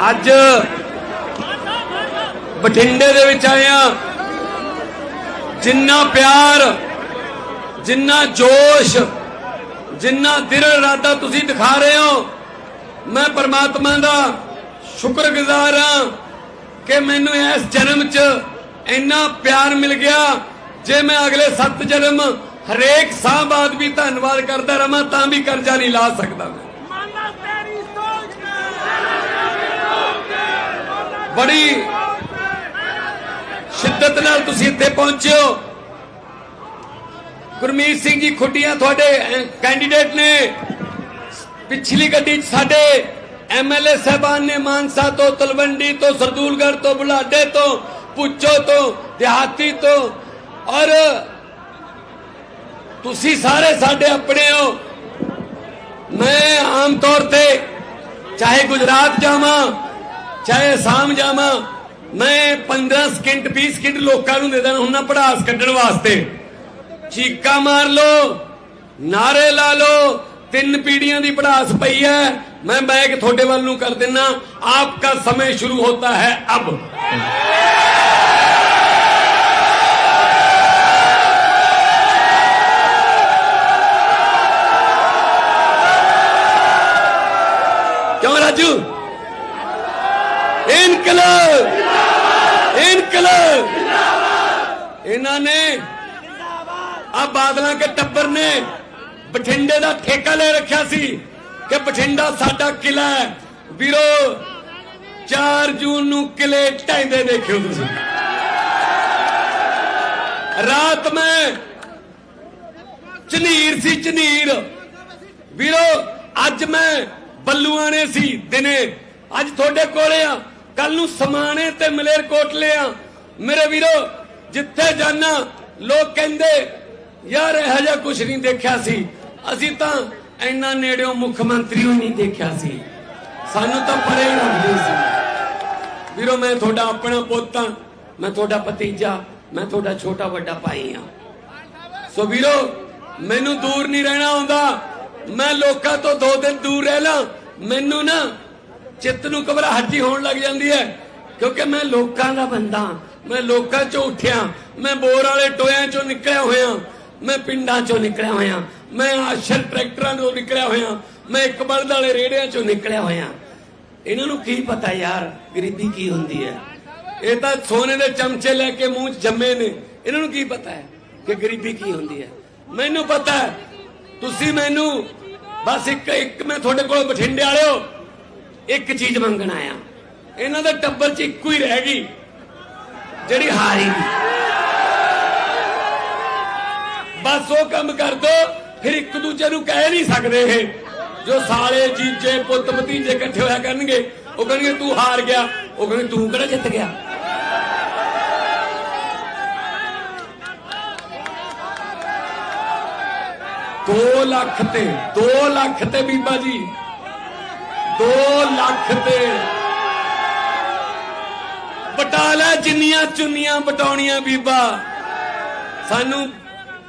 ਅੱਜ ਬਠਿੰਡੇ ਦੇ ਵਿੱਚ ਆਏ ਆ ਜਿੰਨਾ ਪਿਆਰ, ਜਿੰਨਾ ਜੋਸ਼, ਜਿੰਨਾ ਦਿਲ ਇਰਾਦਾ ਤੁਸੀਂ ਦਿਖਾ ਰਹੇ ਹੋ, ਮੈਂ ਪਰਮਾਤਮਾ ਦਾ ਸ਼ੁਕਰਗੁਜ਼ਾਰ ਹਾਂ ਕਿ ਮੈਨੂੰ ਇਸ ਜਨਮ 'ਚ ਇੰਨਾ ਪਿਆਰ ਮਿਲ ਗਿਆ। ਜੇ ਮੈਂ ਅਗਲੇ ਸੱਤ ਜਨਮ ਹਰੇਕ ਸਾਹ ਬਾਅਦ ਵੀ ਧੰਨਵਾਦ ਕਰਦਾ ਰਵਾਂ ਤਾਂ ਵੀ ਕਰਜ਼ਾ ਨਹੀਂ ਲਾ ਸਕਦਾ ਮੈਂ ਮਾਨਾ ਤੇਰੀ ਸੋਚ ਬੜੀ ਸ਼ਿੱਦਤ ਨਾਲ ਤੁਸੀਂ ਇੱਥੇ ਪਹੁੰਚੇ ਹੋ। ਗੁਰਮੀਤ ਸਿੰਘ ਜੀ ਖੁੱਡੀਆਂ ਤੁਹਾਡੇ ਕੈਂਡੀਡੇਟ ਨੇ। ਪਿਛਲੀ ਗੱਡੀ 'ਚ ਸਾਡੇ ਐਮਐਲਏ ਸਾਹਿਬਾਨ ਨੇ ਮਾਨਸਾ ਤੋਂ, ਤਲਵੰਡੀ ਤੋਂ ਸਰਦੂਲਗੜ ਤੋਂ ਬੁਲਾਡੇ ਤੋਂ ਪੁੱਛੋ ਤੋਂ, ਦਿਹਾਤੀ ਤੋਂ। ਔਰ ਤੁਸੀਂ ਸਾਰੇ ਸਾਡੇ ਆਪਣੇ ਹੋ। ਮੈਂ ਆਮ ਤੌਰ ਤੇ ਚਾਹੇ ਗੁਜਰਾਤ ਜਾਵਾਂ ਚਾਹੇ ਅਸਾਮ ਜਾਵਾਂ, ਮੈਂ 15 ਸਕਿੰਟ 20 ਸਕਿੰਟ ਲੋਕਾਂ ਨੂੰ ਦੇ ਦੇਣਾ ਹੁੰਦਾ ਪੜਾਸ ਕੱਢਣ ਵਾਸਤੇ। ਚੀਕਾ ਮਾਰ ਲੋ ਨਾਰੇ ਲਾ ਲੋ ਤਿੰਨ ਪੀੜੀਆਂ ਦੀ ਪੜਾਸ ਪਈ ਹੈ। ਮੈਂ ਬੈਗ ਤੁਹਾਡੇ ਵੱਲ ਨੂੰ ਕਰ ਦਿੰਨਾ, ਆਪਕਾ ਸਮੇਂ ਸ਼ੁਰੂ ਹੋਤਾ ਹੈ ਇਹਨਾਂ ਨੇ। ਆ ਬਾਦਲਾਂ ਕੇ ਟੱਬਰ ਨੇ ਬਠਿੰਡੇ ਦਾ ਠੇਕਾ ਲੈ ਰੱਖਿਆ ਸੀ ਕਿ ਬਠਿੰਡਾ ਸਾਡਾ ਕਿਲਾ ਹੈ। ਵੀਰੋ 4 ਜੂਨ ਨੂੰ ਕਿਲੇ ਢਾਈਂਦੇ ਦੇਖਿਓ ਤੁਸੀਂ। ਰਾਤ ਮੈਂ ਝਨੀਰ ਸੀ, ਝਨੀਰ। ਵੀਰੋ, ਅੱਜ ਮੈਂ ਬੱਲੂਆਣੇ ਸੀ ਦਿਨੇ। ਅੱਜ ਤੁਹਾਡੇ ਕੋਲੇ ਆ। ਕੱਲ ਨੂੰ ਸਮਾਣੇ ਤੇ ਮਲੇਰ ਕੋਟਲੇ ਆ। ਮੇਰੇ ਵੀਰੋ ਜਿੱਥੇ ਜਾਣਾ ਲੋਕ ਕਹਿੰਦੇ, ਯਾਰ, ਇਹੋ ਜਿਹਾ ਕੁਝ ਨਹੀਂ ਦੇਖਿਆ ਸੀ। ਅਸੀਂ ਤਾਂ ਇੰਨਾ ਨੇੜਿਓਂ ਮੁੱਖ ਮੰਤਰੀ ਨੂੰ ਨਹੀਂ ਦੇਖਿਆ ਸੀ। ਸਾਨੂੰ ਤਾਂ ਪਰੇ ਹੀ ਰੱਖਦੇ ਸੀ। ਵੀਰੋ, ਮੈਂ ਤੁਹਾਡਾ ਆਪਣਾ ਪੁੱਤ ਹਾਂ। ਮੈਂ ਤੁਹਾਡਾ ਭਤੀਜਾ, ਮੈਂ ਤੁਹਾਡਾ ਛੋਟਾ ਵੱਡਾ ਭਾਈ ਹਾਂ। ਸੋ ਵੀਰੋ, ਮੈਨੂੰ ਦੂਰ ਨਹੀਂ ਰਹਿਣਾ ਆਉਂਦਾ। ਮੈਂ ਲੋਕਾਂ ਤੋਂ ਦੋ ਦਿਨ ਦੂਰ ਰਹਿ ਲਾਂ। ਮੈਨੂੰ ਨਾ ਚਿੱਤ ਨੂੰ ਘਬਰਾਹਟੀ ਹੋਣ ਲੱਗ ਜਾਂਦੀ ਹੈ, ਕਿਉਂਕਿ ਮੈਂ ਲੋਕਾਂ ਦਾ ਬੰਦਾ ਮੈਂ ਲੋਕਾਂ ਚੋਂ ਉੱਠਿਆ। ਮੈਂ ਬੋਰ ਵਾਲੇ ਟੋਇਆਂ ਚੋਂ ਨਿਕਲਿਆ ਹੋਇਆ। ਮੈਂ ਪਿੰਡਾਂ ਚੋਂ ਨਿਕਲਿਆ ਹੋਇਆ। ਮੈਂ ਆਸ਼ਰ ਟਰੈਕਟਰਾਂ ਤੋਂ ਨਿਕਲਿਆ ਹੋਇਆ। ਮੈਂ ਇੱਕ ਬਲਦ ਵਾਲੇ ਰੇੜਿਆਂ ਚੋਂ ਨਿਕਲਿਆ ਹੋਇਆ। ਇਹਨਾਂ ਨੂੰ ਕੀ ਪਤਾ ਯਾਰ, ਗਰੀਬੀ ਕੀ ਹੁੰਦੀ ਹੈ? ਇਹ ਤਾਂ ਸੋਨੇ ਦੇ ਚਮਚੇ ਲੈ ਕੇ ਮੂੰਹ 'ਚ ਜੰਮੇ ਨੇ। ਇਹਨਾਂ ਨੂੰ ਕੀ ਪਤਾ ਹੈ ਕਿ ਗਰੀਬੀ ਕੀ ਹੁੰਦੀ ਹੈ? ਮੈਨੂੰ ਪਤਾ ਹੈ। ਤੁਸੀਂ ਮੈਨੂੰ ਬਸ ਇੱਕ ਇੱਕ ਮੈਂ ਤੁਹਾਡੇ ਕੋਲ ਬਠਿੰਡੇ ਵਾਲਿਓ ਇੱਕ ਚੀਜ਼ ਮੰਗਣ ਆਇਆ। ਇਹਨਾਂ ਦੇ ਟੱਬਰ 'ਚ ਇੱਕੋ ਹੀ ਰਹਿ ਗਈ। ਜਿਹੜੀ ਹਾਰੀ ਬਸ ਉਹ ਕੰਮ ਕਰ ਦੋ, ਫਿਰ ਇੱਕ ਦੂਜੇ ਨੂੰ ਕਹਿ ਨਹੀਂ ਸਕਦੇ ਇਹ। ਜੋ ਸਾਲੇ ਜੀਜੇ, ਪੁੱਤ ਭਤੀਜੇ ਇਕੱਠੇ ਹੋਇਆ ਕਰਨਗੇ, ਉਹ ਕਹਿਣਗੇ, ਤੂੰ ਹਾਰ ਗਿਆ। ਉਹ ਕਹਿੰਦੇ, ਤੂੰ ਕਿਹੜਾ ਜਿੱਤ ਗਿਆ? ਦੋ ਲੱਖ ਤੇ 2 ਲੱਖ ਤੇ ਬੀਬਾ ਜੀ। 2 ਲੱਖ ਤੇ। ਬਟਾ ਲੈ ਜਿੰਨੀਆਂ ਚੁੰਨੀਆਂ ਬਟਾਉਣੀਆਂ ਬੀਬਾ। ਸਾਨੂੰ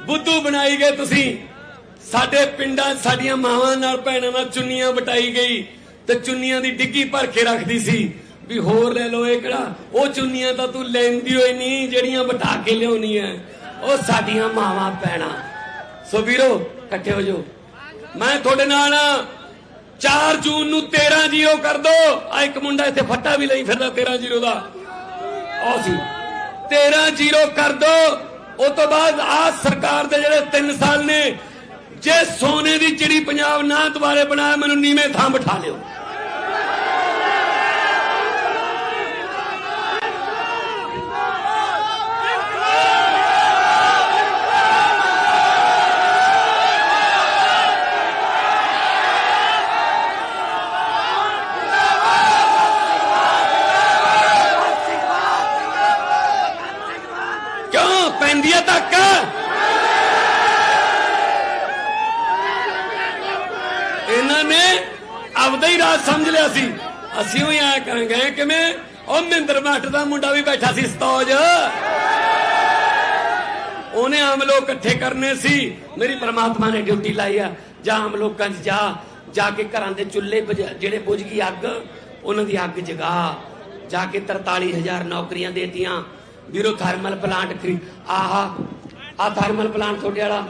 ਬੁੱਧੂ ਬਣਾਈ ਗਏ ਤੁਸੀਂ। ਸਾਡੇ ਪਿੰਡਾਂ, ਸਾਡੀਆਂ ਮਾਵਾਂ ਨਾਲ ਭੈਣਾਂ ਨਾਲ ਚੁੰਨੀਆਂ ਬਟਾਈ ਗਈ ਤੇ ਚੁੰਨੀਆਂ ਦੀ ਡਿੱਗੀ ਭਰ ਕੇ ਰੱਖਦੀ ਸੀ। ਵੀ ਹੋਰ ਲੈ ਲਓ ਇਹ ਕਿਹੜਾ? ਉਹ ਚੁੰਨੀਆਂ ਤਾਂ ਤੂੰ ਲੈਂਦੀ ਹੋਈ ਨਹੀਂ, ਜਿਹੜੀਆਂ ਬਟਾ ਕੇ ਲਿਆਉਣੀ ਲਿਆਉਣੀਆਂ ਉਹ ਸਾਡੀਆਂ ਮਾਵਾਂ, ਭੈਣਾਂ। ਸੋ ਵੀਰੋ, ਇਕੱਠੇ ਹੋ ਜਾਓ। ਮੈਂ ਤੁਹਾਡੇ ਨਾਲ ਆ। 4 ਜੂਨ ਨੂੰ 13 ਜ਼ੀਰੋ ਕਰ ਦੋ। ਆ ਇੱਕ ਮੁੰਡਾ ਇੱਥੇ ਫੱਟਾ ਵੀ ਲਈ ਫਿਰਦਾ 13 ਜ਼ੀਰੋ ਦਾ। ਆਹ ਸੀ। 13 ਜ਼ੀਰੋ ਕਰ ਦੋ। ਉਸ ਤੋਂ ਬਾਅਦ ਆ ਸਰਕਾਰ ਦੇ ਜਿਹੜੇ 3 ਸਾਲ ਨੇ, ਜੇ ਸੋਨੇ ਦੀ ਚਿੜੀ ਪੰਜਾਬ ਨਾ ਦੁਬਾਰੇ ਬਣਾਇਆ ਮੈਨੂੰ ਨੀਵੇਂ ਥਾਂ ਬਿਠਾ ਲਿਓ। ਪੈਂਦੀ ਆ ਤੱਕ। ਇਹਨਾਂ ਨੇ ਆਪਦਾ ਹੀ ਰਾਜ ਸਮਝ ਲਿਆ ਸੀ। ਅਸੀਂ ਵੀ ਆਇਆ ਕਰਾਂਗੇ ਕਿਵੇਂ? ਉਹ ਮਹਿੰਦਰ ਭੱਟ ਦਾ ਮੁੰਡਾ ਵੀ ਬੈਠਾ ਸੀ ਸਤੌਜ। ਉਹਨੇ ਆਮ ਲੋਕ ਇਕੱਠੇ ਕਰਨੇ ਸੀ। ਮੇਰੀ ਪ੍ਰਮਾਤਮਾ ਨੇ ਡਿਊਟੀ ਲਾਈ ਆ। ਜਾਂ ਆਮ ਲੋਕਾਂ 'ਚ ਜਾ। ਜਾ ਕੇ ਘਰਾਂ ਦੇ ਚੁੱਲ੍ਹੇ ਜਿਹੜੇ ਬੁਝ ਗਈ ਅੱਗ, ਉਹਨਾਂ ਦੀ ਅੱਗ ਜਗਾ। ਜਾ ਕੇ 43000 ਨੌਕਰੀਆਂ ਦੇਤੀਆਂ। ਵੀਰੋ ਥਰਮਲ ਪਲਾਂਟ ਖਰੀ ਆਹਾ ਆ ਥਰਮਲ ਪਲਾਂਟ ਤੁਹਾਡੇ ਵਾਲਾ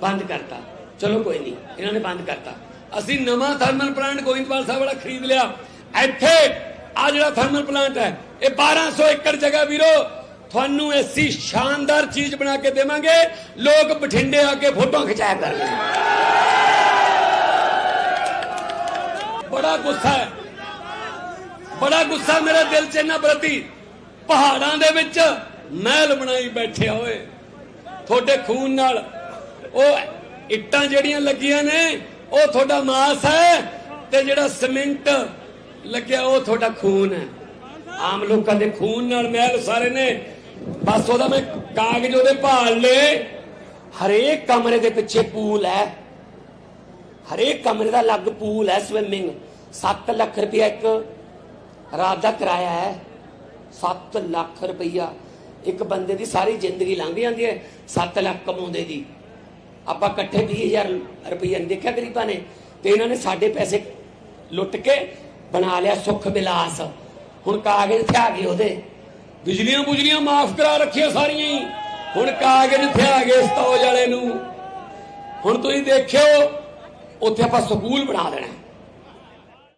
ਬੰਦ ਕਰਤਾ। ਚਲੋ ਕੋਈ ਨਹੀਂ, ਇਹਨਾਂ ਨੇ ਬੰਦ ਕਰਤਾ। ਅਸੀਂ ਨਵਾਂ ਥਰਮਲ ਪਲਾਂਟ ਗੋਇੰਦਵਾਲ ਸਾਹਿਬ ਵਾਲਾ ਖਰੀਦ ਲਿਆ। ਇੱਥੇ ਆ ਜਿਹੜਾ ਥਰਮਲ ਪਲਾਂਟ ਹੈ, ਇਹ 1200 ਏਕੜ ਜਗ੍ਹਾ ਵੀਰੋ, ਤੁਹਾਨੂੰ ਐਸੀ ਸ਼ਾਨਦਾਰ ਚੀਜ਼ ਬਣਾ ਕੇ ਦੇਵਾਂਗੇ, ਲੋਕ ਬਠਿੰਡੇ ਆ ਕੇ ਫੋਟੋ ਖਿਚਾਇਆ ਕਰਨਗੇ। ਬੜਾ ਗੁੱਸਾ ਹੈ। ਬੜਾ ਗੁੱਸਾ ਮੇਰੇ ਦਿਲ 'ਚ ਇਹਨਾਂ ਪ੍ਰਤੀ। ਪਹਾੜਾਂ ਦੇ ਵਿੱਚ ਮਹਿਲ ਬਣਾਈ ਬੈਠੇ ਹੋਏ ਤੁਹਾਡੇ ਖੂਨ ਨਾਲ। ਉਹ ਇੱਟਾਂ ਜਿਹੜੀਆਂ ਲੱਗੀਆਂ ਨੇ, ਉਹ ਤੁਹਾਡਾ ਮਾਸ ਹੈ ਤੇ ਜਿਹੜਾ ਸੀਮੈਂਟ ਲੱਗਿਆ, ਉਹ ਤੁਹਾਡਾ ਖੂਨ ਹੈ। ਆਮ ਲੋਕਾਂ ਦੇ ਖੂਨ ਨਾਲ ਮਹਿਲ ਸਾਰੇ ਨੇ। ਬਸ ਉਹਦਾ ਮੈਂ ਕਾਗਜ਼ ਉਹਦੇ ਭਾਲ ਲਏ। ਹਰੇਕ ਕਮਰੇ ਦੇ ਪਿੱਛੇ ਪੂਲ ਹੈ। ਹਰੇਕ ਕਮਰੇ ਦਾ ਅਲੱਗ ਪੂਲ ਹੈ ਸਵਿਮਿੰਗ 7 ਲੱਖ ਰੁਪਇਆ ਇੱਕ ਰਾਤ ਦਾ ਕਿਰਾਇਆ ਹੈ। 7 ਲੱਖ ਰੁਪਈਆ। ਇੱਕ ਬੰਦੇ ਦੀ ਸਾਰੀ ਜ਼ਿੰਦਗੀ ਲੰਘ ਜਾਂਦੀ ਹੈ 7 ਲੱਖ ਕਮਾਉਂਦੇ ਦੀ। ਆਪਾਂ ਇਕੱਠੇ 20000 ਰੁਪਇਆ ਨਹੀਂ ਦੇਖਿਆ ਗਰੀਬਾਂ ਨੇ, ਤੇ ਇਹਨਾਂ ਨੇ ਸਾਡੇ ਪੈਸੇ ਲੁੱਟ ਕੇ ਬਣਾ ਲਿਆ ਸੁੱਖ ਵਿਲਾਸ। ਹੁਣ ਕਾਗਜ਼ ਥਿਆ ਗਏ ਉਹਦੇ। ਬਿਜਲੀਆਂ ਬੁਜਲੀਆਂ ਮਾਫ ਕਰਾ ਰੱਖੀਆਂ ਸਾਰੀਆਂ ਹੀ। ਹੁਣ ਕਾਗਜ਼ ਥਿਆ ਗਏ ਸਤੌਜ ਵਾਲੇ ਨੂੰ। ਹੁਣ ਤੁਸੀਂ ਦੇਖਿਓ, ਉੱਥੇ ਆਪਾਂ ਸਕੂਲ ਬਣਾ ਦੇਣਾ।